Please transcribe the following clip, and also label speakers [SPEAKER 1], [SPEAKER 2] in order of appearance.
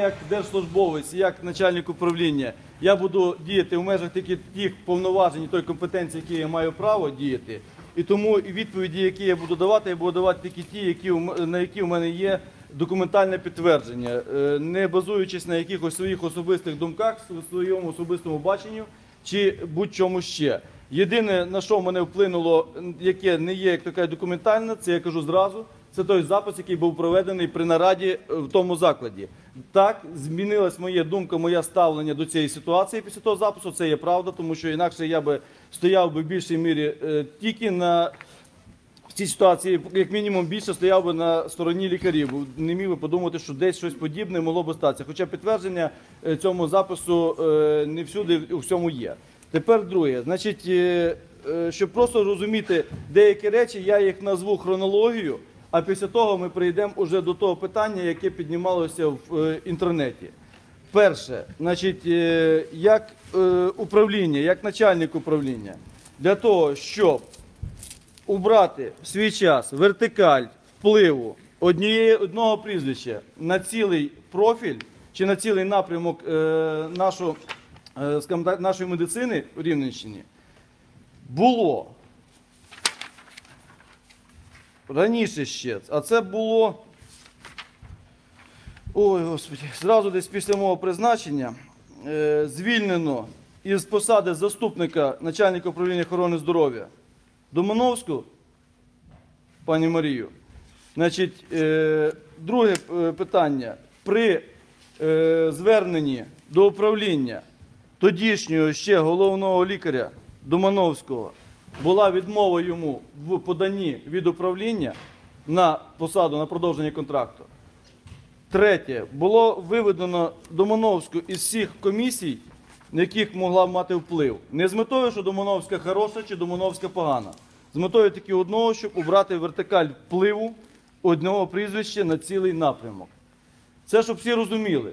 [SPEAKER 1] як держслужбовець, як начальник управління, я буду діяти в межах тільки тих повноважень тої компетенції, які я маю право діяти. І тому відповіді, які я буду давати, я буду давати тільки ті, які на які в мене є документальне підтвердження, е, не базуючись на якихось своїх особистих думках, своєму особистому баченню чи будь-чому ще. Єдине, на що мене вплинуло, яке не є як така документальне, це я кажу зразу. Це той запис, який був проведений при нараді е, в тому закладі. Так, змінилась моя думка, моє ставлення до цієї ситуації після того запису. Це є правда, тому що інакше я би стояв би в більшій мірі е, тільки на в цій ситуації, як мінімум, більше стояв би на стороні лікарів. Не міг би подумати, що десь щось подібне могло би статися. Хоча підтвердження е, цьому запису е, не всюди у всьому є. Тепер друге, значить, щоб просто розуміти деякі речі, я їх назву хронологію, а після того ми прийдемо уже до того питання, яке піднімалося в е, інтернеті. Перше, значить, е, як е, управління, як начальник управління, для того, щоб убрати в свій час вертикаль впливу однієї одного прізвища на цілий профіль чи на цілий напрямок нашу, нашої медицини в Рівненщині, було раніше ще, а це було. Ой, Господи, зразу десь після мого призначення е, звільнено із посади заступника начальника управління охорони здоров'я Домановську, пані Марію. Значить, е, друге е, питання. При е, зверненні до управління тодішнього ще головного лікаря Домановського була відмова йому в поданні від управління на посаду на продовження контракту. Третє, було виведено Домановську із всіх комісій, на яких могла мати вплив. Не з метою, що Домановська хороша чи Домановська погана. З метою тільки одного, щоб убрати вертикаль впливу одного прізвища на цілий напрямок. Це щоб всі розуміли.